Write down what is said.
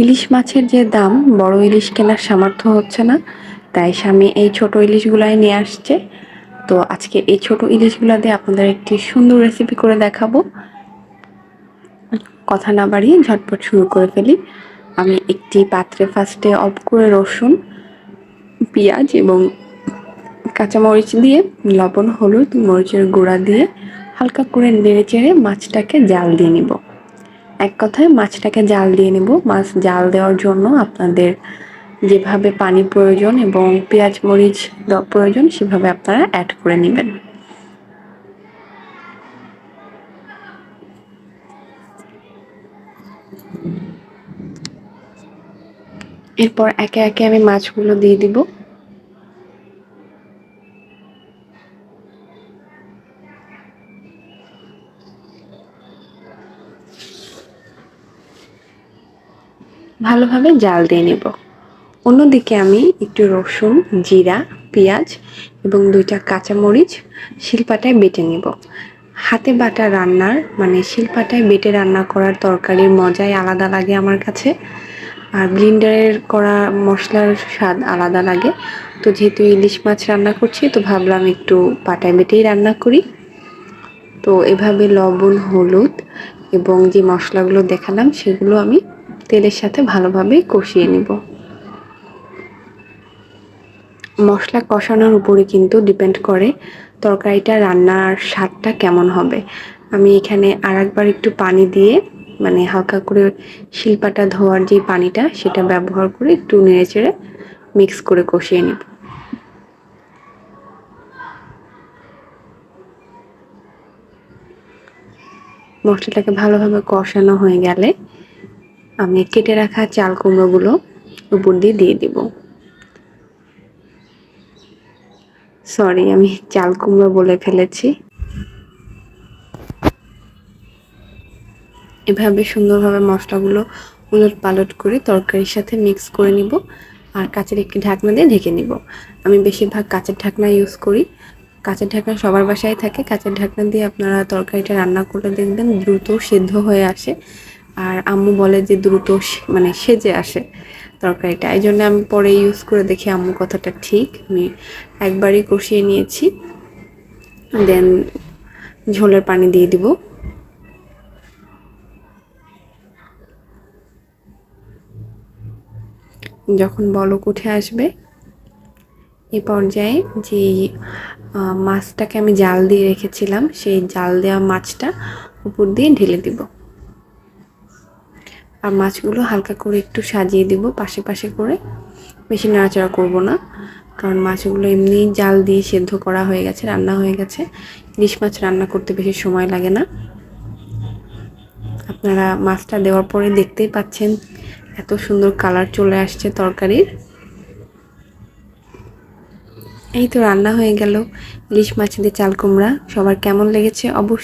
ইলিশ মাছের যে দাম, বড় ইলিশ কেনার সামর্থ্য হচ্ছে না। তাই স্বামী এই ছোট ইলিশগুলাই নিয়ে আসছে। তো আজকে এই ছোট ইলিশগুলা দিয়ে আপনাদের একটি সুন্দর রেসিপি করে দেখাবো। কথা না বাড়িয়ে ঝটপট শুরু করে ফেলি। আমি একটি পাত্রে ফার্স্টে অফ করে রসুন, পেঁয়াজ এবং কাঁচামরিচ দিয়ে, লবণ, হলুদ, মরিচের গুঁড়া দিয়ে হালকা করে নেড়ে চেড়ে মাছটাকে জাল দিয়ে নিব। এক কথায় মাছটাকে জাল দিয়ে নেব। মাছ জাল দেওয়ার জন্য আপনাদের যেভাবে পানি প্রয়োজন এবং পেঁয়াজ, মরিচ প্রয়োজন সেভাবে আপনারা অ্যাড করে নেবেন। এরপর একে একে আমি মাছগুলো দিয়ে দিব। ভালোভাবে জাল দিয়ে নেব। অন্যদিকে আমি একটু রসুন, জিরা, পেঁয়াজ এবং দুইটা কাঁচামরিচ শিলপাটায় বেটে নেব। হাতে বাটা রান্নার মানে শিলপাটায় বেটে রান্না করার তরকারির মজাই আলাদা লাগে আমার কাছে। আর ব্লিন্ডারের করা মশলার স্বাদ আলাদা লাগে। তো যেহেতু ইলিশ মাছ রান্না করছি, তো ভাবলাম একটু পাটায় বেটেই রান্না করি। তো এভাবে লবণ, হলুদ এবং যে মশলাগুলো দেখালাম, সেগুলো আমি তেলের সাথে ভালোভাবে কষিয়ে নিব। মশলা কষানোর উপরে কিন্তু ডিপেন্ড করে তরকারিটা রান্নার স্বাদটা কেমন হবে। আমি এখানে আর একবার একটু পানি দিয়ে মানে হালকা করে শিল্পাটা ধোয়ার যে পানিটা, সেটা ব্যবহার করে একটু নেড়ে চেড়ে মিক্স করে কষিয়ে নিব। মশলাটাকে ভালোভাবে কষানো হয়ে গেলে আমি কেটে রাখা চাল কুমড়োগুলো উপর দিয়ে দিয়ে দিব। সরি আমি চাল কুমড়ো বলে ফেলেছি। এভাবে সুন্দরভাবে মশলাগুলো উলট পালট করে তরকারির সাথে মিক্স করে নিব আর কাঁচের একটি ঢাকনা দিয়ে ঢেকে নিব। আমি বেশিরভাগ কাঁচের ঢাকনা ইউজ করি। কাঁচের ঢাকনা সবার বাসায় থাকে। কাঁচের ঢাকনা দিয়ে আপনারা তরকারিটা রান্না করলে দেখবেন দ্রুত সেদ্ধ হয়ে আসে। আর আম্মু বলে যে দ্রুত মানে সেজে আসে তরকারিটা। এই জন্য আমি পরে ইউজ করে দেখি আম্মু কথাটা ঠিক। আমি একবারই কষিয়ে নিয়েছি। দেন ঝোলের পানি দিয়ে দিব। যখন বলক উঠে আসবে, এ পর্যায়ে যে মাছটাকে আমি জাল দিয়ে রেখেছিলাম, সেই জাল দেওয়া মাছটা উপর দিয়ে ঢেলে দিব। আর মাছগুলো হালকা করে একটু সাজিয়ে দিব, পাশে পাশে করে। বেশি নাড়াচাড়া করব না, কারণ মাছগুলো এমনি জাল দিয়ে সেদ্ধ করা হয়ে গেছে, রান্না হয়ে গেছে। ইলিশ মাছ রান্না করতে বেশি সময় লাগে না। আপনারা মাছটা দেওয়ার পরে দেখতেই পাচ্ছেন এত সুন্দর কালার চলে আসছে তরকারির। এই তো রান্না হয়ে গেল। ইলিশ মাছ দিয়ে চাল কুমড়া, সবার কেমন লেগেছে অবশ্যই